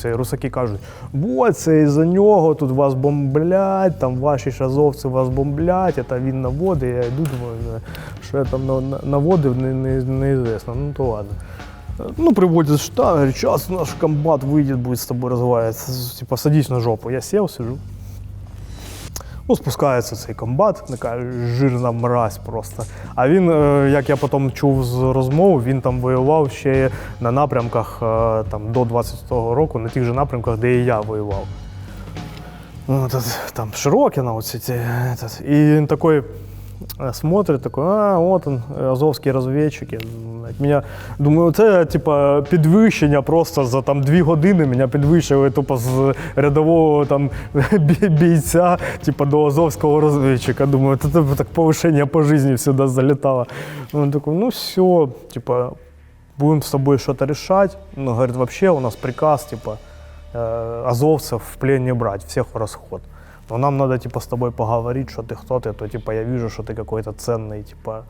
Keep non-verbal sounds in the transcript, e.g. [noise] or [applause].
Це русаки кажуть, бо це із-за нього тут вас бомблять, там ваші шазовці азовці вас бомблять, це він наводить. Я йду, думаю, що я там на- на- наводив, не, не, неізвісно. Ну то ладно. Ну, приводять штаб, сейчас наш комбат выйдет, будет с тобой разговаривать. Типа, садись на жопу. Я сел, сижу. Ну, спускається цей комбат, така жирна мразь просто. А він, е, як я потім чув з розмов, він там воював ще на напрямках е, там, до 22-го року, на тих же напрямках, де і я воював. Ну, там Широкіна, оці, ці. І він такий е, смотрит, такой, а, от он, азовські розвідчики Блядь, Меня, думаю, це типа підвищення просто за там дві години мене підвищили тупо з рядового там [laughs] бій- бійця, типа до азовського розвідчика. Думаю, це типу, так повищення по житті сюди залітало. Він такий, ну все, типа, будем с тобой что-то решать. Ну, говорит, вообще у нас приказ, типа, э, азовцев в плен не брать, всех в расход. Но нам надо, типа, с тобой поговорить, что ты кто ты, то, типа, я вижу, что ты какой-то ценный, типа,